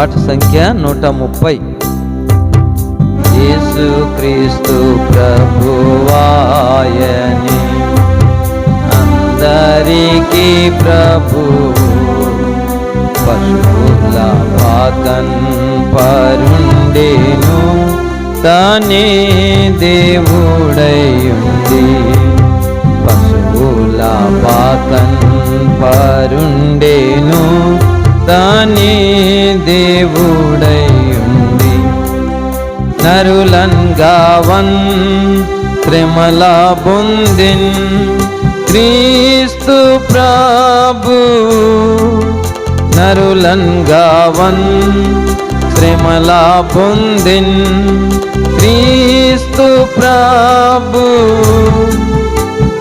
పాట సంఖ్య నూట ముప్పై. యేసు క్రీస్తు ప్రభువాయని. అందరికీ ప్రభు. పశువుల పాకన్ పరుండేను. తనే దేవుడయుంది పశువుల గావన్ త్రిమలా బొందిన్ క్రీస్తు ప్రాభు నరులన్ గావన్ త్రిమలా బొందిన్ క్రీస్తు ప్రాభు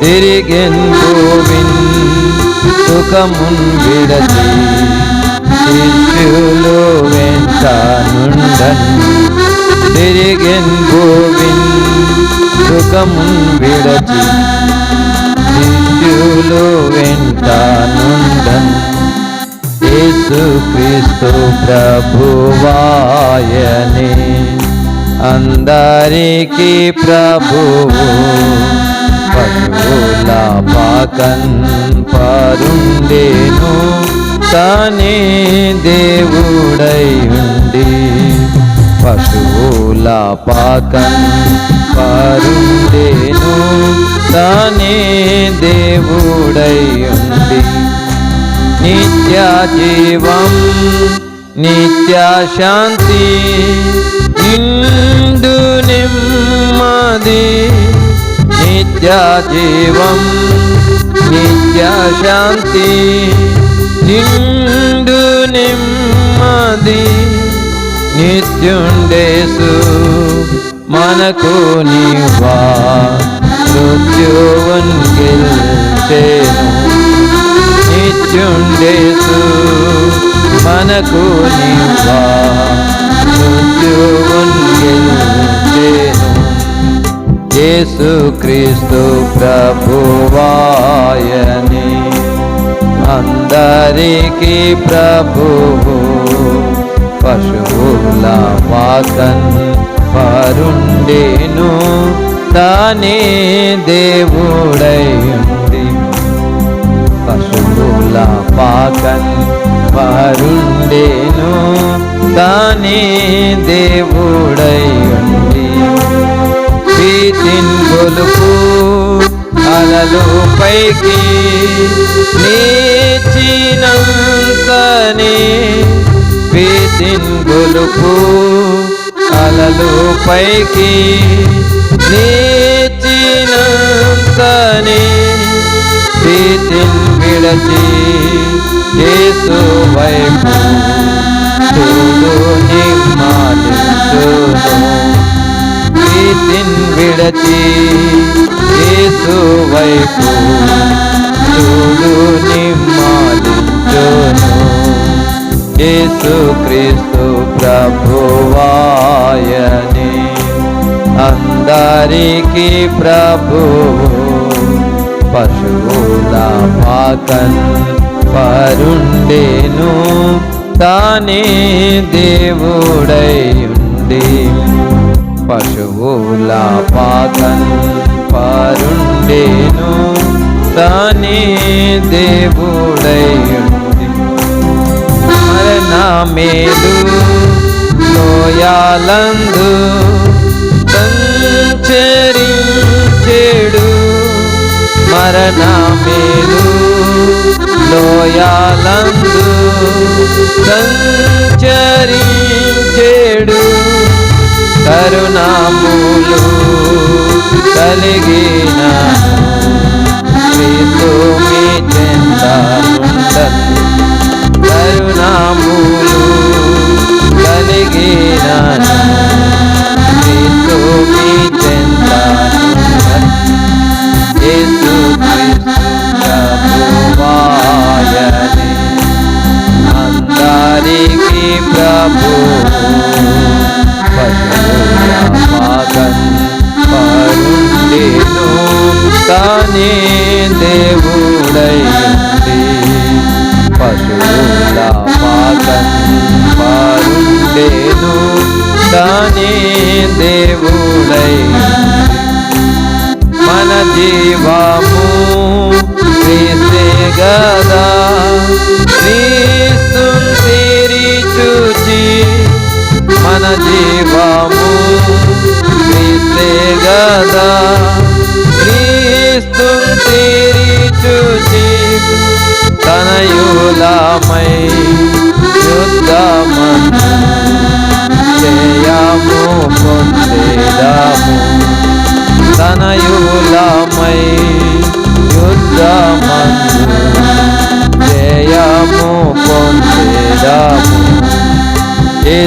తిరిగెన్ గోవిన్ సుఖమున్ విడచి శిష్యులు వెంట నుండన్ సుఖమున్ విడచి శిష్యులు వెంట నుండన్ యేసు క్రీస్తు ప్రభువాయని. అందరికీ ప్రభువు పశువుల పాకన్ పరుండేను. తానే దేవుడై ఉండి పశువుల పాకన్ దేవుడై ఉండి నిత్య జీవం నిత్య శాంతి ఇందు నెమ్మది. నిత్య జీవం నిత్య శాంతి నిండు నెమ్మది. నిత్యుండేసు మనకు నీవా మృత్యువన్ చేసేను. నిత్యుండేసు మనకు నీవా. మృత్యువన్ యేసు క్రీస్తు ప్రభువాయని. అందరికీ ప్రభువు పశువుల పాకన్ పరుండేను. తానే నీ దేవుడయ్యుండి. ప్రీతిన్ గొలుపు అలలు పైకి నీచినంతనే ప్రీతిన్ గొలుపు అలలు పైకి నీచినంతనే ప్రీతిన్ విడచి యేసు వైపు ప్రీతిన్ విడచి యేసు వైపు చూడు నిమ్మాలించును యేసు క్రీస్తు ప్రభువాయని. అందరికీ ప్రభు. పశువుల పాకన్ పరుండేను. తానే దేవుడై ఉండి పశువుల పాకన్ పరుండేను తానే దేవుడై మరణ మేలు లోయాలందు సంచరించేడు. మరణ మేలు లోయాలందు కలిగిన క్రీస్తు దేవుడైంది పశువుల తానే దేవుడై. మన జీవము క్రీస్తే గదా. క్రీస్తు తీరి చూచి మన జీవము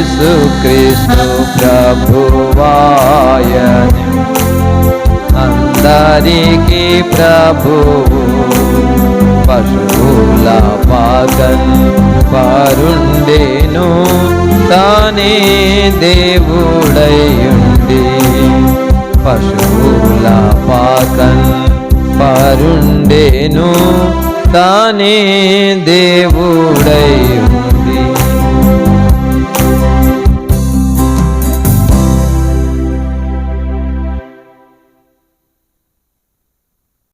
యేసుక్రీస్తు ప్రభువాయని అందరికీ ప్రభువు పశువుల పాకన్ పరుండేను తానే దేవుడయుండి పశువుల పాకన్ పరుండేను తానే దేవుడై